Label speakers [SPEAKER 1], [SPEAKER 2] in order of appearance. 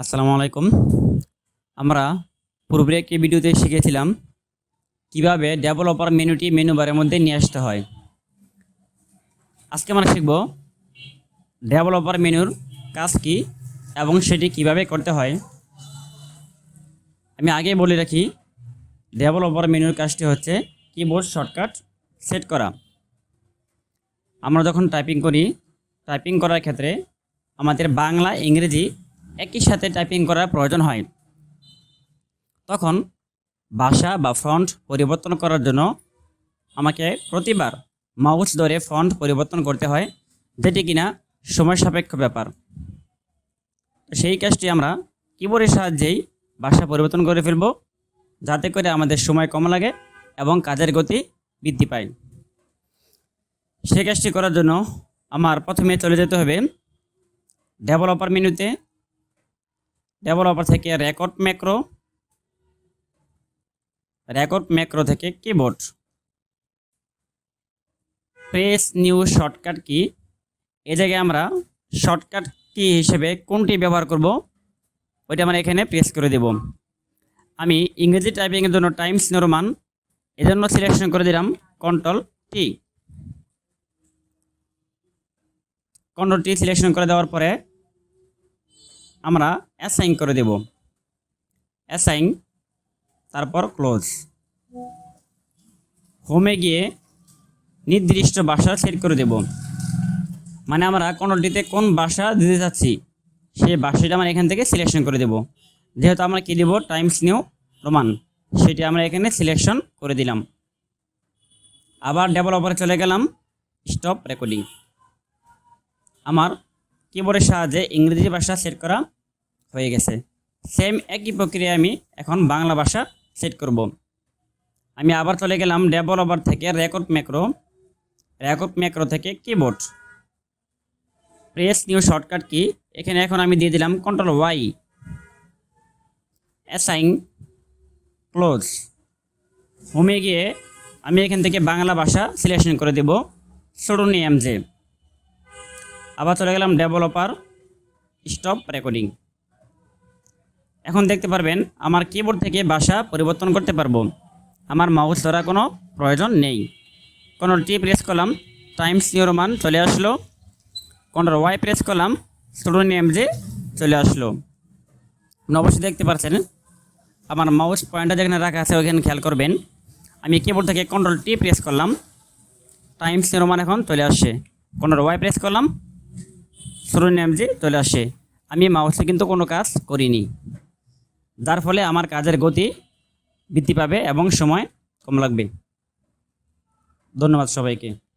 [SPEAKER 1] আসসালামু আলাইকুম। আমরা পূর্বের একটি ভিডিওতে শিখেছিলাম কীভাবে ডেভেলপার মেনুটি মেনু বারের মধ্যে নিয়ে আসতে হয়। আজকে আমরা শিখব ডেভেলপার মেনুর কাজ কি এবং সেটি কীভাবে করতে হয়। আমি আগে বলে রাখি ডেভেলপার মেনুর কাজটি হচ্ছে কিবোর্ড শর্টকাট সেট করা। আমরা যখন টাইপিং করি টাইপিং করার ক্ষেত্রে আমাদের বাংলা, ইংরেজি একই সাথে টাইপিং করার প্রয়োজন হয়। তখন ভাষা বা ফন্ট পরিবর্তন করার জন্য আমাকে প্রতিবার মাউস ধরে ফন্ট পরিবর্তন করতে হয়, যেটি কিনা সময় সাপেক্ষ ব্যাপার। সেই কাজটি আমরা কিবোর্ডের সাহায্যেই ভাষা পরিবর্তন করে ফেলব, যাতে করে আমাদের সময় কম লাগে এবং কাজের গতি বৃদ্ধি পায়। সেই কাজটি করার জন্য আমার প্রথমে চলে যেতে হবে ডেভেলপার মেনুতে ডেভেলপার থেকে রেকর্ড ম্যাক্রো রেকর্ড ম্যাক্রো থেকে keyboard. Press new shortcut key? এই জায়গায় আমরা শর্টকাট কি হিসেবে কোনটি ব্যবহার করব? ওইটা আমরা এখানে প্রেস করে দেব। আমি ইংরেজি টাইপিংয়ের জন্য টাইমস নির্মাণ এজন্য সিলেকশন করে দিলাম control T. Control T selection করে দেওয়ার পরে আমরা অ্যাসাইন করে দেব। অ্যাসাইন তারপর ক্লোজ হোমে গিয়ে নির্দিষ্ট ভাষা সেট করে দেব। মানে আমরা কোনটিতে কোন ভাষা দিতে চাচ্ছি সেই ভাষাটা আমরা এখান থেকে সিলেকশন করে দেব। যেহেতু আমরা কী দেব? টাইমস নিউ রোমান সেটি আমরা এখানে সিলেকশন করে দিলাম। আবার ডেভেলপারে চলে গেলাম স্টপ রেকর্ডিং আমার কিবোর্ডের সাহায্যে ইংরেজি ভাষা সেট করা হয়ে গেছে। সেম একই প্রক্রিয়া আমি এখন বাংলা ভাষা সেট করব। আমি আবার চলে গেলাম ডেভেলপার থেকে রেকর্ড ম্যাক্রো রেকর্ড ম্যাক্রো থেকে keyboard press new shortcut key এখানে এখন আমি দিয়ে দিলাম কন্ট্রোল ওয়াই অ্যাসাইন ক্লোজ হোমে গিয়ে আমি এখান থেকে বাংলা ভাষা সিলেকশন করে দেব। সোডোনিয়াম জে আবার চলে গেলাম ডেভেলপার স্টপ রেকর্ডিং এখন দেখতে পারবেন, আমার কিবোর্ড থেকে ভাষা পরিবর্তন করতে পারব। আমার মাউস ধরা কোনো প্রয়োজন নেই। কোনো টি প্রেস করলাম টাইমস নিউরোমান চলে আসলো। কন্ট্রোল ওয়াই প্রেস করলাম স্টুডেন্ট যে চলে আসলো। অবশ্যই দেখতে পাচ্ছেন, আমার মাউস পয়েন্টটা যেখানে রাখা আছে ওইখানে খেয়াল করবেন। আমি কিবোর্ড থেকে কন্ট্রোল টি প্রেস করলাম টাইমস নিউরোমান এখন চলে আসছে। কন্ট্রোল ওয়াই প্রেস করলাম স্টুডেন্ট যে চলে আসে। আমি মাউসে কিন্তু কোনো কাজ করিনি। যার ফলে আমার কাজের গতি বৃদ্ধি পাবে এবং সময় কম লাগবে। ধন্যবাদ সবাইকে।